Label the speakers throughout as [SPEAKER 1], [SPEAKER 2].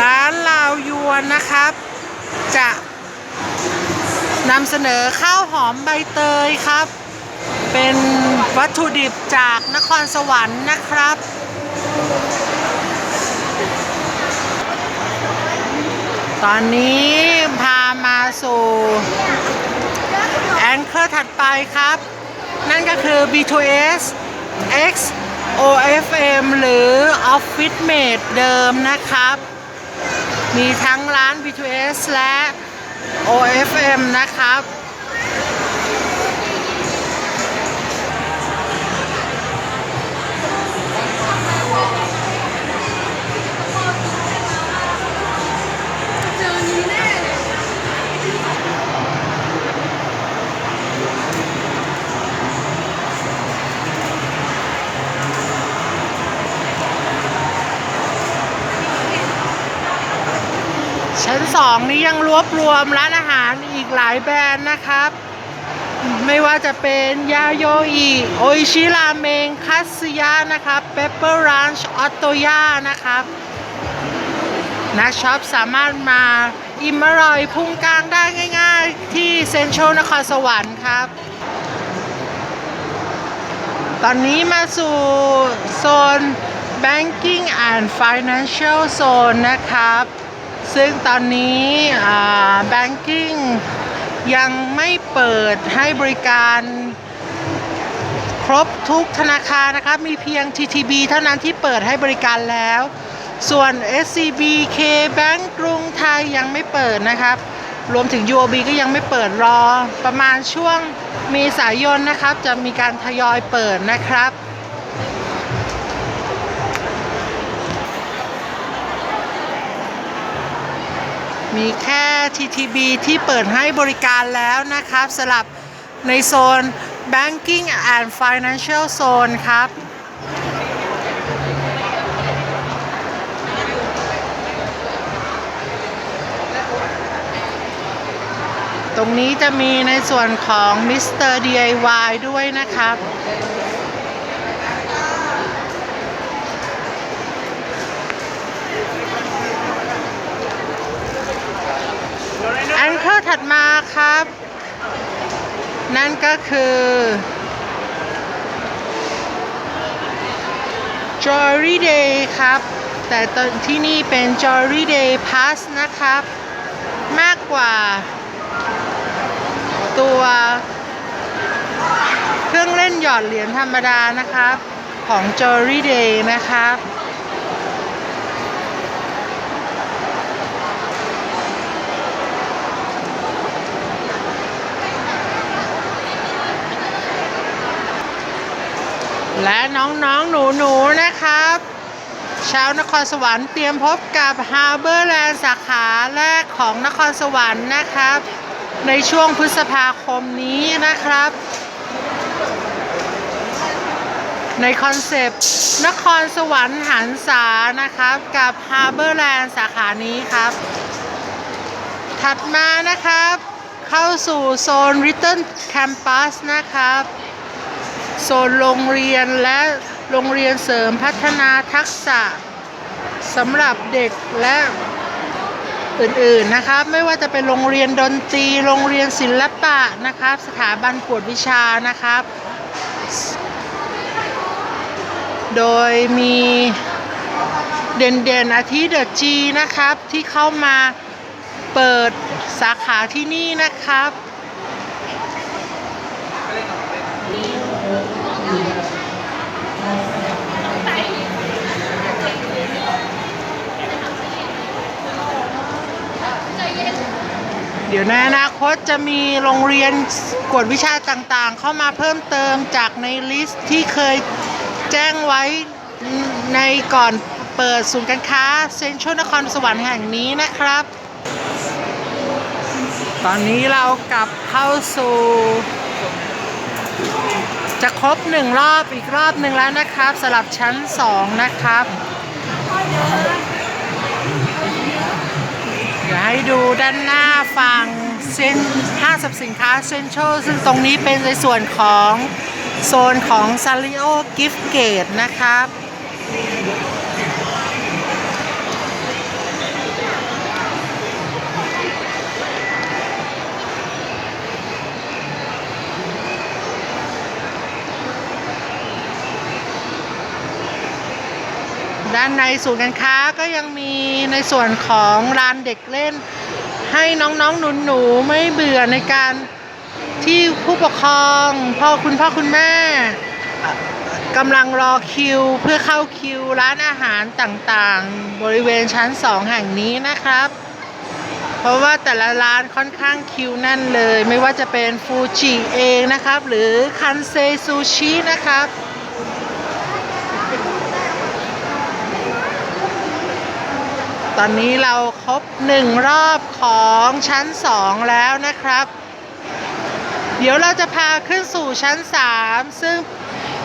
[SPEAKER 1] ร้านลาวยวนนะครับ จะนำเสนอข้าวหอมใบเตยครับ เป็นวัตถุดิบจากนครสวรรค์นะครับ ตอนนี้พามาสู่แองเกอร์ถัดไปครับ นั่นก็คือ B2S X OFM หรือ Office Mate เดิมนะครับ มีทั้งร้าน B2S และ OFM นะครับ ชั้นสองนี้ยังรวบรวมร้านอาหารอีกหลายแบรนด์นะครับ ไม่ว่าจะเป็นยาโยอิโออิชิราเมงคัตสึยะนะครับเปปเปอร์รันช์ออโตยานะครับนักช็อปสามารถมาอิ่มอร่อยพุงกลางได้ง่าย ๆ ที่เซ็นทรัลนครสวรรค์ครับ ตอนนี้มาสู่โซน banking and financial zone นะครับ ซึ่งตอนนี้อ่า banking ยังไม่เปิดให้บริการครบทุกธนาคารนะครับ มีเพียง TTB เท่านั้นที่เปิดให้บริการแล้ว ส่วน SCB K Bank กรุงไทยยังไม่เปิดนะครับ รวมถึง UOB ก็ยังไม่เปิดรอ ประมาณช่วงเมษายนนะครับ จะมีการทยอยเปิดนะครับ มีแค่ TTB ที่เปิดให้บริการแล้วนะครับสำหรับในโซน Banking and Financial Zone ครับ ตรงนี้จะมีในส่วนของ Mr. DIY ด้วยนะครับ องเกอถัดมาครับ นั่นก็คือ Jewelry Day ครับ แต่ตอนที่นี่เป็น Jewelry Day Pass นะครับ มากกว่า ตัวเครื่องเล่นหยอดเหรียญธรรมดานะครับ ของ Jewelry Day นะครับ และน้องๆ หนูๆ นะครับ ชาวนครสวรรค์เตรียมพบกับ Harbor Land สาขาแรกของนครสวรรค์นะครับ ในช่วงพฤษภาคมนี้นะครับ ในคอนเซปต์นครสวรรค์หันษานะครับ กับ Harbor Land สาขานี้ครับ ถัดมานะครับ เข้าสู่โซน Little Campus นะครับ โซนโรงเรียนและโรงเรียนเสริมพัฒนาทักษะสำหรับเด็กและอื่นๆนะครับไม่ว่าจะเป็นโรงเรียนดนตรีโรงเรียนศิลปะนะครับสถาบันกวดวิชานะครับ โดยมีเด่นๆอาทิเดอะจีนะครับที่เข้ามาเปิดสาขาที่นี่นะครับ เดี๋ยวในอนาคตจะมีโรงเรียนกวดวิชาต่างๆ เข้ามาเพิ่มเติมจากในลิสต์ที่เคยแจ้งไว้ในก่อนเปิดศูนย์การค้าเซ็นทรัลนครสวรรค์แห่งนี้นะครับ ตอนนี้เรากลับเข้าสู่ จะครบหนึ่งรอบอีกรอบหนึ่งแล้วนะครับสำหรับชั้น2นะครับ ให้ดูด้านหน้าฝั่งเซ็นห้างสรรพสินค้าเซ็นทรัลซึ่งตรงนี้เป็นในส่วนของโซนของซาริโอกิฟต์เกตนะครับ ด้านในศูนย์การค้าก็ยังมีในส่วนของลานเด็กเล่น ให้น้องๆหนูๆไม่เบื่อในการที่ผู้ปกครองพ่อคุณพ่อคุณแม่กำลังรอคิวเพื่อเข้าคิวร้านอาหารต่างๆ บริเวณชั้น2แห่งนี้นะครับ เพราะว่าแต่ละร้านค่อนข้างคิวแน่นเลย ไม่ว่าจะเป็นฟูจิเองนะครับ หรือคันเซซูชินะครับ ตอนนี้เราครบหนึ่งรอบของชั้น2แล้วนะครับ เดี๋ยวเราจะพาขึ้นสู่ชั้น3ซึ่ง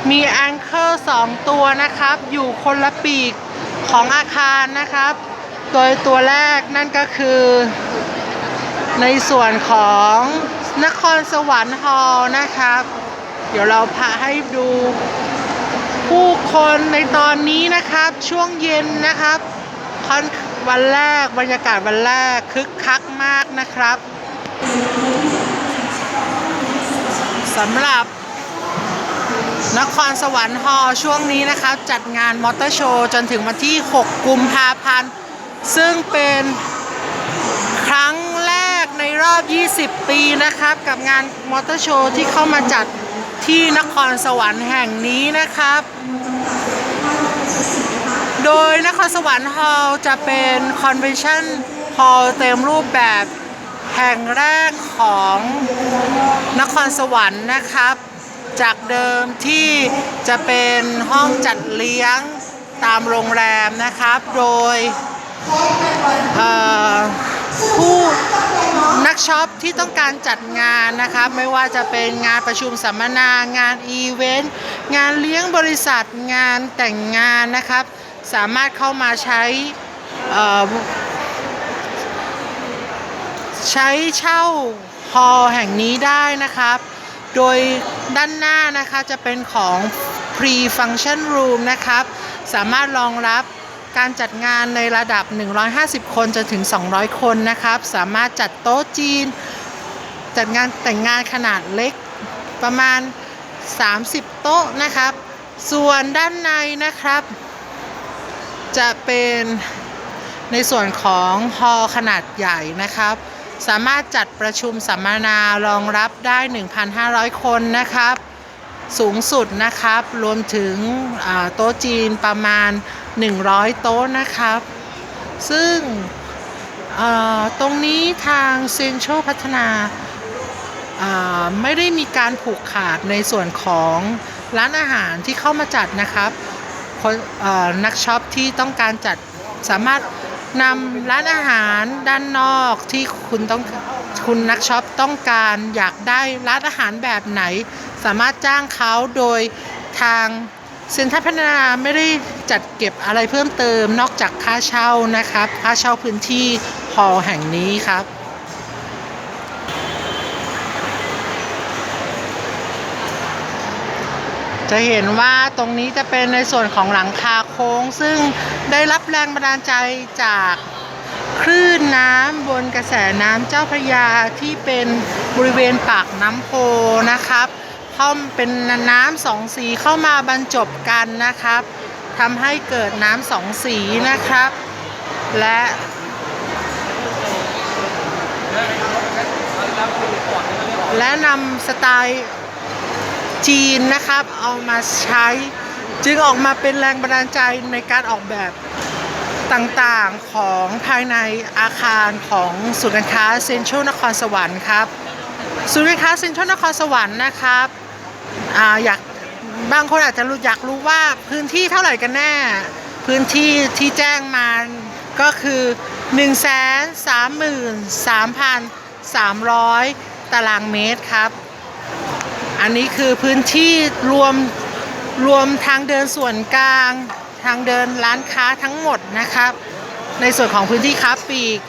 [SPEAKER 1] มีแองเกิลสองตัวนะครับ อยู่คนละปีกของอาคารนะครับ โดยตัวแรกนั่นก็คือ ในส่วนของนครสวรรค์ฮอลล์นะครับ เดี๋ยวเราพาให้ดูผู้คนในตอนนี้นะครับช่วงเย็นนะครับค่อน วันแรกบรรยากาศวันแรกคึกคักมากนะครับสำหรับ นครสวรรค์ฮอลล์ช่วงนี้นะครับ จัดงานมอเตอร์โชว์จนถึงวันที่ 6 กุมภาพันธ์ ซึ่งเป็นครั้งแรกในรอบ 20 ปีนะครับ กับงานมอเตอร์โชว์ที่เข้ามาจัดที่นครสวรรค์แห่งนี้นะครับ โดยนครสวรรค์ฮอลล์จะเป็นคอนเวนชั่นฮอลล์เต็มรูปแบบแห่งแรกของนครสวรรค์นะครับ จากเดิมที่จะเป็นห้องจัดเลี้ยงตามโรงแรมนะครับ โดยผู้นักช็อปที่ต้องการจัดงานนะครับ ไม่ว่าจะเป็นงานประชุมสัมมนางานอีเวนต์ งานเลี้ยงบริษัทงานแต่งงานนะครับ สามารถเข้ามาใช้ใช้เช่าฮอลแห่งนี้ได้นะครับ โดยด้านหน้านะคะจะเป็นของ pre-function room นะครับ สามารถรองรับการจัดงานในระดับ 150 คนจนถึง 200 คนนะครับ สามารถจัดโต๊ะจีน จัดงานแต่งงานขนาดเล็กประมาณ 30 โต๊ะนะครับ ส่วนด้านในนะครับ จะเป็นในส่วนของฮอลขนาดใหญ่นะครับ สามารถจัดประชุมสัมมนารองรับได้ 1,500 คนนะครับ สูงสุดนะครับ รวมถึงโต๊ะจีนประมาณ 100 โต๊ะนะครับ ซึ่งตรงนี้ทางเซ็นทรัลพัฒนาไม่ได้มีการผูกขาดในส่วนของร้านอาหารที่เข้ามาจัดนะครับ นเอ่อนักช็อปที่ต้องการจัดสามารถนำร้านอาหารด้านนอกที่คุณต้องคุณนักช็อปต้องการอยากได้ร้านอาหารแบบไหน สามารถจ้างเขาโดยทางเซ็นทรัลพัฒนาไม่ได้จัดเก็บอะไรเพิ่มเติมนอกจากค่าเช่านะครับ ค่าเช่าพื้นที่ฮอแห่งนี้ครับ จะเห็นว่าตรงนี้จะเป็นในส่วนของหลังคาโค้ง ซึ่งได้รับแรงบันดาลใจจากคลื่นน้ำบนกระแสน้ำเจ้าพระยาที่เป็นบริเวณปากน้ำโพนะครับเข้าเป็นน้ำสองสีเข้ามาบรรจบกันนะครับทำให้เกิดน้ำสองสีนะครับ และและนำสไตล์ จีนนะครับ เอามาใช้ จึงออกมาเป็นแรงบันดาลใจในการออกแบบต่างๆของภายในอาคารของศูนย์การค้าเซ็นทรัลนครสวรรค์ครับศูนย์การค้าเซ็นทรัลนครสวรรค์นะครับออยากบางคนอาจจะรู้อยากรู้ว่าพื้นที่เท่าไหร่กันแน่ พื้นที่ที่แจ้งมาก็คือ 1 3 3 3 300 ตารางเมตรครับ อันนี้คือพื้นที่รวมรวมทางเดินส่วนกลาง ทางเดินร้านค้าทั้งหมดนะครับ ในส่วนของพื้นที่ค้าปลีก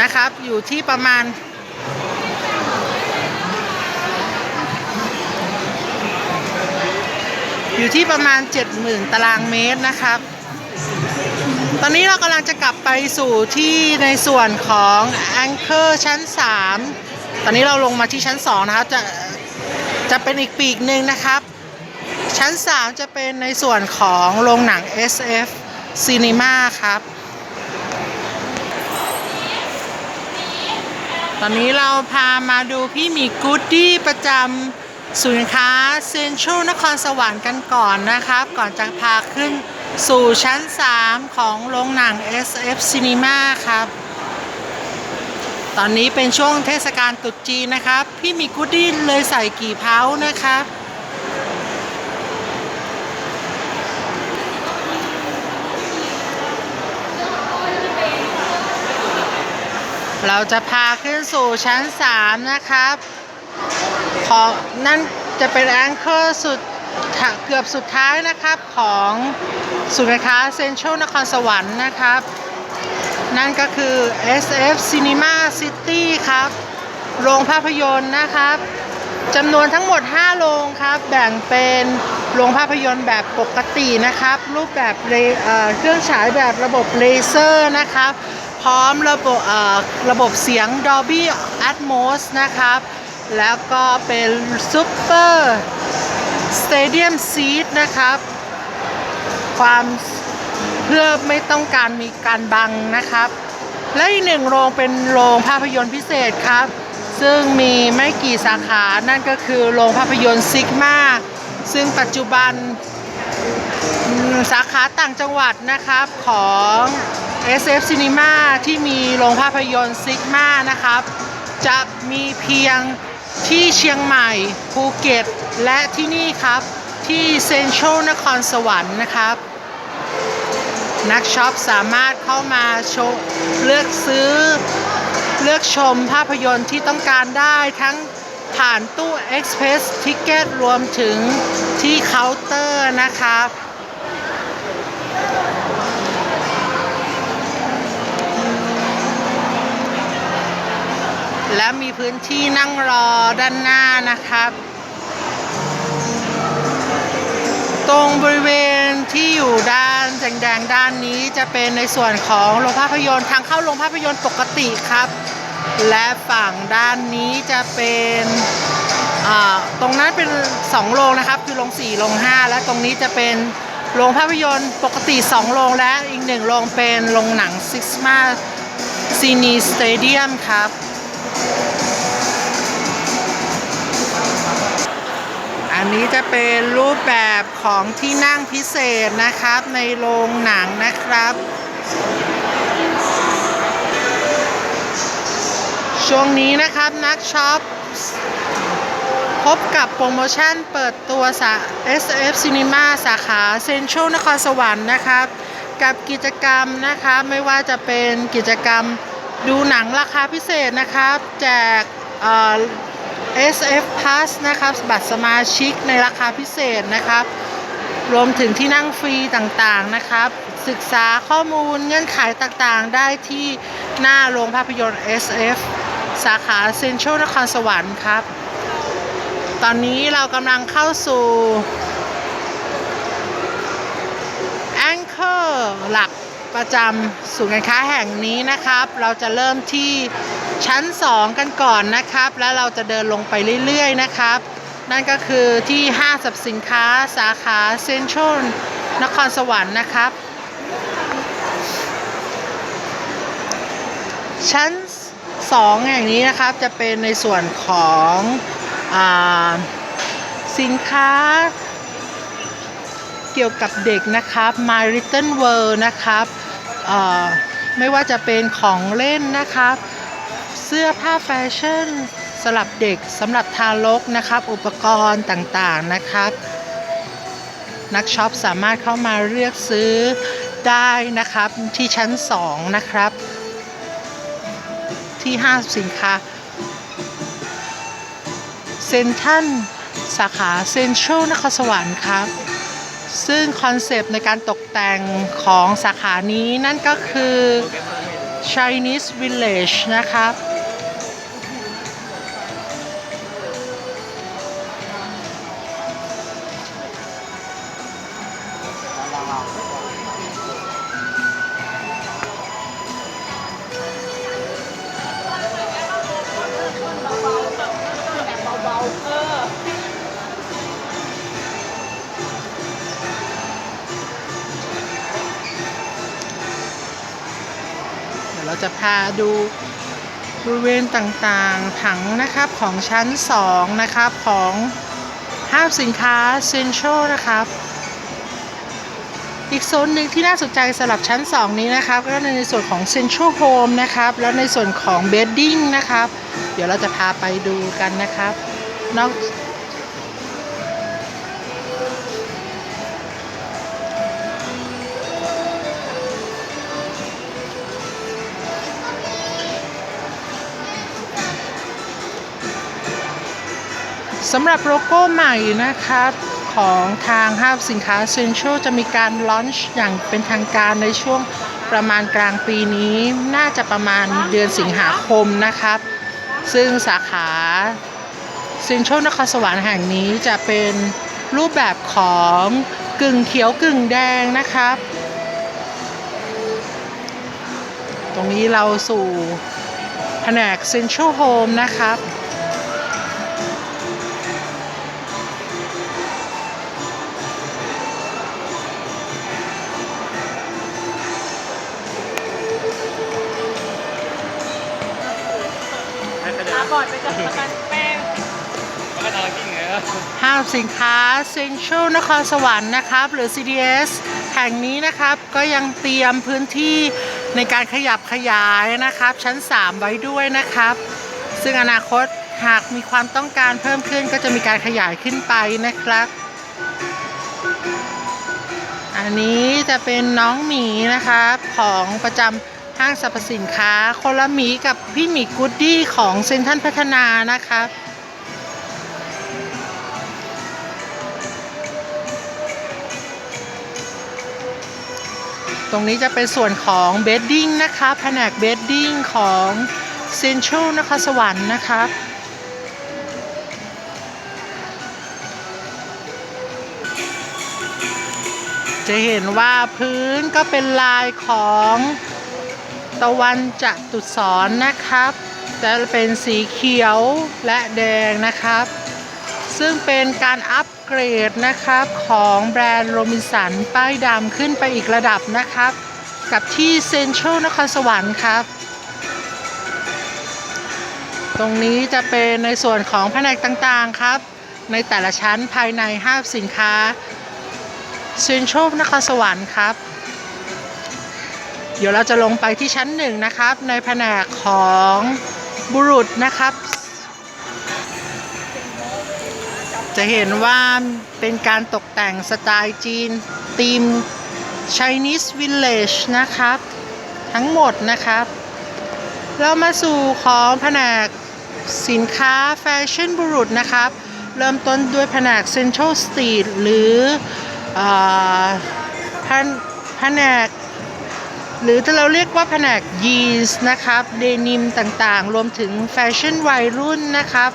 [SPEAKER 1] นะครับ อยู่ที่ประมาณ อยู่ที่ประมาณ 70,000 ตารางเมตรนะครับ ตอนนี้เรากำลังจะกลับไปสู่ที่ในส่วนของแองเกอร์ชั้น 3 ตอนนี้เราลงมาที่ชั้น 2 นะครับจะ จะเป็นอีกปีกหนึ่งนะครับ ชั้น 3 จะเป็นในส่วนของโรงหนัง SF ซีนีมาครับ ตอนนี้เราพามาดูพี่มีกูดดี้ประจำศูนย์ค้าเซ็นทรัลนครสวรรค์กันก่อนนะครับ ก่อนจะพาขึ้นสู่ชั้น 3 ของโรงหนัง SF Cinema ครับ ตอนนี้เป็นช่วงเทศกาลตรุษจีนนะครับ พี่มีกูดดี้เลยใส่กี่เพ้านะครับเราจะพาขึ้นสู่ชั้น 3 นะครับ ขอนั่นจะเป็นแองเกอร์สุดเกือบสุดท้ายนะครับของศูนย์การค้าเซ็นทรัลนครสวรรค์นะครับ นั่นก็คือ SF Cinema City ครับ โรงภาพยนตร์นะครับจำนวนทั้งหมด 5 โรงครับ แบ่งเป็นโรงภาพยนตร์แบบปกตินะครับ รูปแบบเเครื่องฉายแบบระบบเลเซอร์นะครับ พร้อมระบบระบบเสียง Dolby Atmos นะครับ แล้วก็เป็น Super Stadium Seat นะครับ ความ เพื่อไม่ต้องการมีการบังนะครับ และอีกหนึ่งโรงเป็นโรงภาพยนตร์พิเศษครับ ซึ่งมีไม่กี่สาขา นั่นก็คือโรงภาพยนตร์ซิกมาซึ่งปัจจุบันสาขาต่างจังหวัดนะครับของ SF Cinema ที่มีโรงภาพยนตร์ซิกมานะครับ จะมีเพียงที่เชียงใหม่ ภูเก็ต และที่นี่ครับ ที่เซ็นทรัลนครสวรรค์นะครับ นักช็อปสามารถเข้ามาชว์เลือกซื้อ เลือกชมภาพยนตร์ที่ต้องการได้ทั้งผ่านตู้ Express Ticket รวมถึงที่เคาน์เตอร์นะครับและมีพื้นที่นั่งรอด้านหน้านะครับ ตรงบริเวณที่อยู่ด้านแดงๆด้านนี้จะเป็นในส่วนของโรงภาพยนตร์ทางเข้าโรงภาพยนตร์ปกติครับ และฝั่งด้านนี้จะเป็นอ่าตรงนั้นเป็น2โรงนะครับ คือโรง4โรง5 และตรงนี้จะเป็นโรงภาพยนตร์ปกติ 2 โรงและอีกหนึ่งโรงเป็นโรงหนัง Sixma Cine Stadium ครับ อันนี้จะเป็นรูปแบบของที่นั่งพิเศษนะครับ ในโรงหนังนะครับ ช่วงนี้นะครับนักช็อปพบกับโปรโมชั่นเปิดตัวสา SF Cinema สาขาเซ็นทรัลนครสวรรค์นะครับ กับกิจกรรมนะครับไม่ว่าจะเป็นกิจกรรมดูหนังราคาพิเศษนะครับ แจก SF Plus นะครับ บัตรสมาชิกในราคาพิเศษนะครับ รวมถึงที่นั่งฟรีต่างๆนะครับ ศึกษาข้อมูลเงื่อนไขต่างๆ ได้ที่หน้าโรงภาพยนตร์ SF สาขาเซ็นทรัลนครสวรรค์ครับ ตอนนี้เรากำลังเข้าสู่แองเกอร์หลัก ประจำศูนย์การค้าแห่งนี้นะครับ เราจะเริ่มที่ชั้น 2 กันก่อนนะครับ แล้วเราจะเดินลงไปเรื่อยๆนะครับ นั่นก็คือที่ห้างสรรพสินค้าสาขาเซ็นทรัลนครสวรรค์นะครับ ชั้น 2 แห่งนี้นะครับจะเป็นในส่วนของอสินค้าเกี่ยวกับเด็กนะครับ My Little World นะครับ ไม่ว่าจะเป็นของเล่นนะครับเสื้อผ้าแฟชั่นสำหรับเด็กสำหรับทารกนะครับ อุปกรณ์ต่างๆนะครับ นักช็อปสามารถเข้ามาเลือกซื้อได้นะครับที่ชั้น 2 นะครับ ที่ห้างสินค้าเซ็นทรัลสาขาเซ็นทรัลนครสวรรค์ครับ ซึ่งคอนเซปต์ในการตกแต่งของสาขานี้นั่นก็คือ Chinese Village นะครับาดูบริเวณต่างๆ ผังนะครับของชั้น 2 นะครับของห้างสินค้าเซ็นทรัลนะครับ อีกโซนหนึ่งที่น่าสนใจสำหรับชั้น 2 นี้นะครับ ก็ในส่วนของ Central Home นะครับ แล้วในส่วนของ Bedding นะครับ เดี๋ยวเราจะพาไปดูกันนะครับนอก สำหรับโลโก้ใหม่นะครับของทางห้างสินค้าเซ็นทรัลจะมีการลอนช์อย่างเป็นทางการในช่วงประมาณกลางปีนี้ น่าจะประมาณเดือนสิงหาคมนะครับ ซึ่งสาขาเซ็นทรัลนครสวรรค์แห่งนี้จะเป็นรูปแบบของกึ่งเขียวกึ่งแดงนะครับ ตรงนี้เราสู่แผนกเซ็นทรัลโฮมนะครับ สินค้าเซ็นทรัลนครสวรรค์นะครับ หรือ CDS แห่งนี้นะครับก็ยังเตรียมพื้นที่ในการขยับขยายนะครับ ชั้น 3 ไว้ด้วยนะครับ ซึ่งอนาคตหากมีความต้องการเพิ่มขึ้นก็จะมีการขยายขึ้นไปนะครับ อันนี้จะเป็นน้องหมีนะครับของประจำห้างสรรพสินค้าคนละหมีกับพี่หมีกูดดี้ของเซ็นทรัลพัฒนานะครับ ตรงนี้จะเป็นส่วนของเบดดิ้งนะคะแผนกเบดดิ้งของเซนทรัลนครสวรรค์นะครับจะเห็นว่าพื้นก็เป็นลายของตะวันจะตุสอนนะครับ จะเป็นสีเขียวและแดงนะครับ ซึ่งเป็นการอัป เกรดนะครับ ของแบรนด์โรมิสันป้ายดำขึ้นไปอีกระดับนะครับ กับที่เซ็นทรัลนครสวรรค์ครับ ตรงนี้จะเป็นในส่วนของแผนกต่างๆครับ ในแต่ละชั้นภายในห้างสินค้าเซ็นทรัลนครสวรรค์ครับ เดี๋ยวเราจะลงไปที่ชั้นหนึ่งนะครับ ในแผนกของบุรุษนะครับ จะเห็นว่าเป็นการตกแต่งสไตล์จีนธีม Chinese Village นะครับ ทั้งหมดนะครับ เรามาสู่ของแผนกสินค้าแฟชั่นบุรุษนะครับ เริ่มต้นด้วยแผนก Central Street หรืออแผนผนกหรือถ้าเราเรียกว่าแผนกยีนส์นะครับเดนิมต่างๆ รวมถึงแฟชั่นวัยรุ่นนะครับ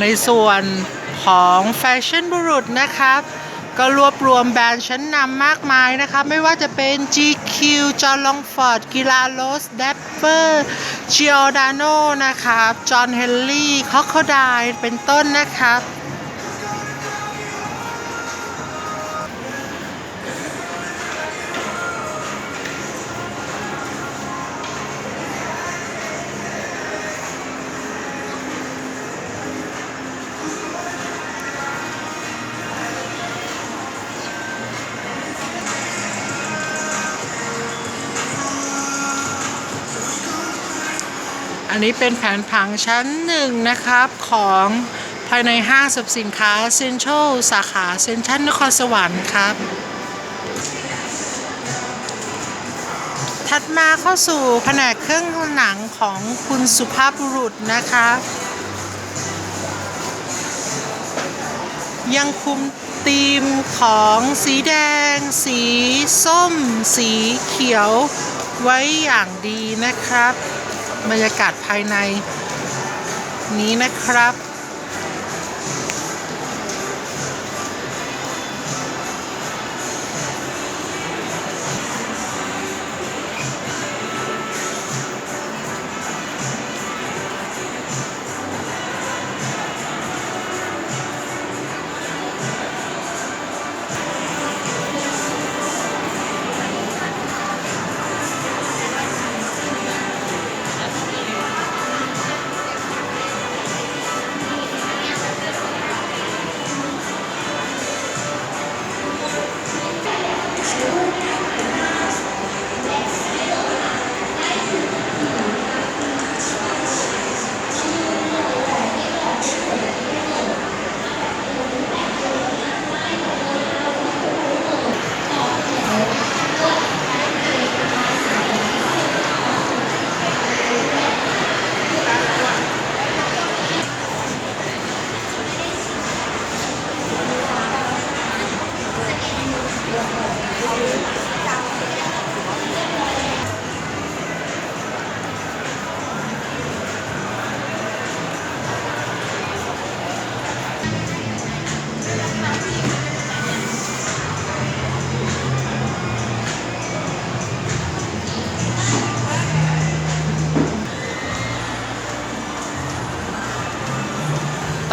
[SPEAKER 1] ในส่วนของแฟชั่นบุรุษนะครับ ก็รวบรวมแบรนด์ชั้นนำมากมายนะครับ ไม่ว่าจะเป็น GQ จอห์นลองฟอร์ดกิลาโลสเดปเปอร์จิออดาโนนะครับ จอห์นเฮนรี่คอคโคดายเป็นต้นนะครับ นนี้เป็นแผนผังชั้นหนึ่งนะครับของภายในห้างสรรพสินค้าเซ็นทรัลสาขาเซ็นทรัลนครสวรรค์ครับ ถัดมาเข้าสู่แผนกเครื่องหนังของคุณสุภาพบุรุษนะครับยังคุมธีมของสีแดง สีส้ม สีเขียวไว้อย่างดีนะครับ บรรยากาศภายในนี้นะครับ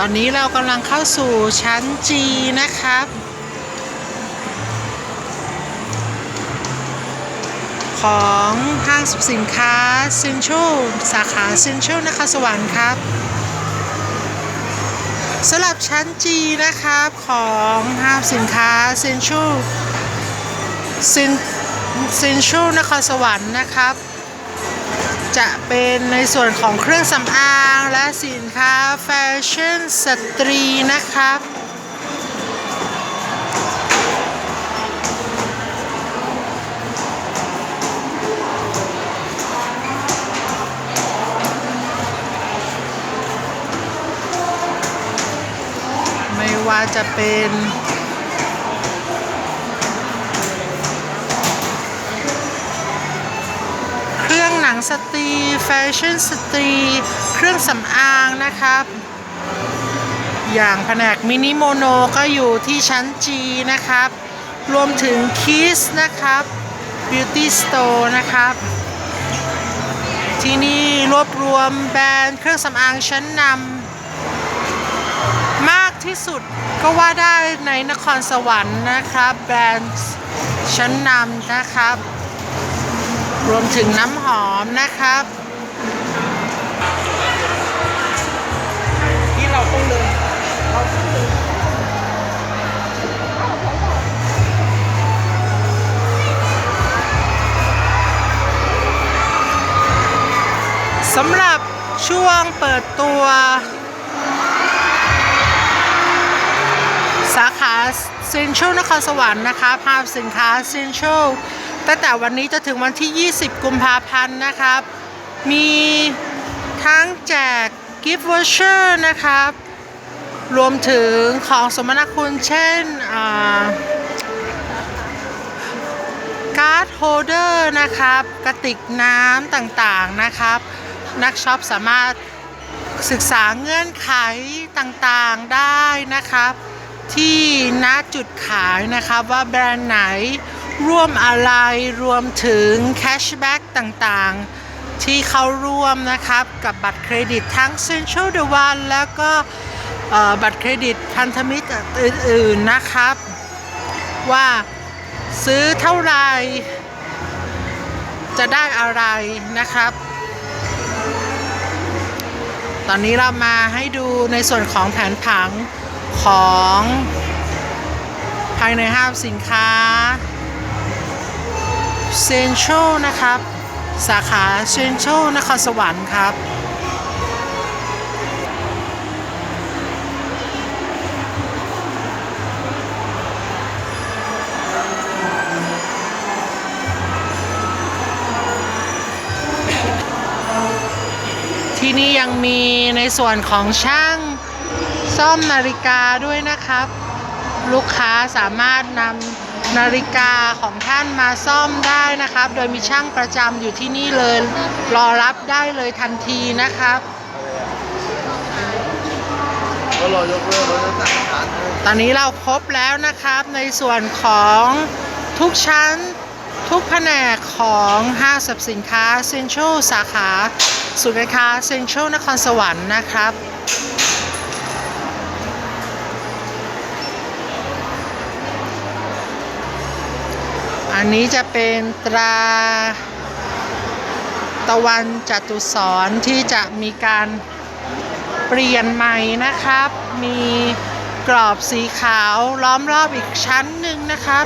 [SPEAKER 1] ตอนนี้เรากำลังเข้าสู่ชั้น G นะครับ ของห้างสสินค้าเซ็นทรัลสาขาเซ็นทรัลนครสวรรค์ครับสำหรับชั้น G นะครับของห้างสินค้าเซ็นทรัลเซ็นเซ็นทรัลนครสวรรค์นะครับ จะเป็นในส่วนของเครื่องสำอางและสินค้าแฟชั่นสตรีนะครับไม่ว่าจะเป็นเครื่องหนังสตรี แฟชั่นสตรี เครื่องสำอางนะครับ อย่างแผนกมินิโมโนก็อยู่ที่ชั้น G นะครับ รวมถึงคิสนะครับ Beauty Store นะครับ ที่นี่รวบรวมแบรนด์เครื่องสำอางชั้นนำมากที่สุดก็ว่าได้ในนครสวรรค์นะครับ แบรนด์ชั้นนำนะครับ รวมถึงน้ำหอมนะครับ
[SPEAKER 2] ที่เราต้องเดิน
[SPEAKER 1] สำหรับช่วงเปิดตัว สาขาเซ็นทรัลนครสวรรค์นะคะ ภาพสินค้าเซ็นทรัล ตั้งแต่วันนี้จะถึงวันที่ 20 กุมภาพันธ์นะครับ มีทั้งแจกกิฟต์วอเชอร์นะครับ รวมถึงของสมนาคุณเช่นการ์ดโฮเดอร์นะครับ กระติกน้ำต่างๆนะครับ นักช็อปสามารถศึกษาเงื่อนไขต่างๆได้นะครับ ที่ณจุดขายนะครับว่าแบรนด์ไหน ร่วมอะไรรวมถึงแคชแบ็กต่างๆ ที่เขาร่วมนะครับ กับบัตรเครดิตทั้ง Central The One แล้วก็บัตรเครดิตพันธมิตรอื่นๆนะครับ ว่าซื้อเท่าไหรจะได้อะไรนะครับ ตอนนี้เรามาให้ดูในส่วนของแผนผังของภายในห้างสินค้า เซนทรัลนะครับ สาขาเซนทรัลนครสวรรค์ครับ ที่นี่ยังมีในส่วนของช่างซ่อมนาฬิกาด้วยนะครับ ลูกค้าสามารถนำ นาฬิกาของท่านมาซ่อมได้นะครับ โดยมีช่างประจำอยู่ที่นี่เลย รอรับได้เลยทันทีนะครับ
[SPEAKER 2] ต
[SPEAKER 1] อนนี้เราครบแล้วนะครับในส่วนของทุกชั้นทุกแผนกของห้างสรรพสินค้าเซ็นทรัลสาขาศูนย์การค้าเซ็นทรัลนครสวรรค์นะครับ อันนี้จะเป็นตรา ตะวันจตุสรที่จะมีการเปลี่ยนใหม่นะครับ มีกรอบสีขาวล้อมรอบอีกชั้นหนึ่งนะครับ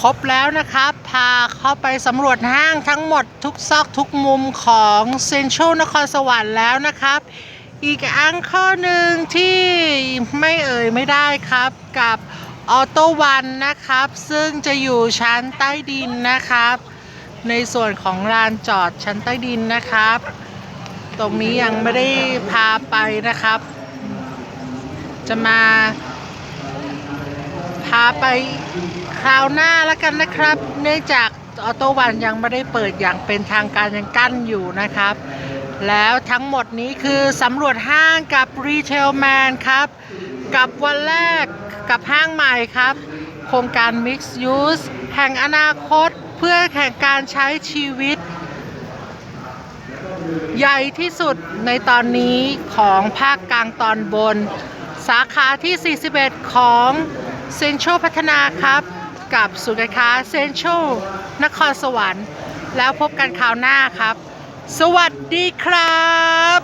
[SPEAKER 1] ครบแล้วนะครับ พาเข้าไปสำรวจห้างทั้งหมดทุกซอกทุกมุมของเซ็นทรัลนครสวรรค์แล้วนะครับ อีกอังข้อหนึ่งที่ไม่เอ่ยไม่ได้ครับกับออโต้วันนะครับ ซึ่งจะอยู่ชั้นใต้ดินนะครับ ในส่วนของลานจอดชั้นใต้ดินนะครับ ตรงนี้ยังไม่ได้พาไปนะครับ จะมาพาไป คราวหน้าแล้วกันนะครับ เนื่องจากออโต้วันยังไม่ได้เปิดอย่างเป็นทางการยังกั้นอยู่นะครับ แล้วทั้งหมดนี้คือสำรวจห้างกับรีเทลแมนครับ กับวันแรกกับห้างใหม่ครับ โครงการ Mix Use แห่งอนาคตเพื่อแข่งการใช้ชีวิต ใหญ่ที่สุดในตอนนี้ของภาคกลางตอนบน สาขาที่ 41 ของเซ็นทรัลพัฒนาครับ กับศูนย์การค้าเซ็นทรัลนครสวรรค์ แล้วพบกันคราวหน้าครับ สวัสดีครับ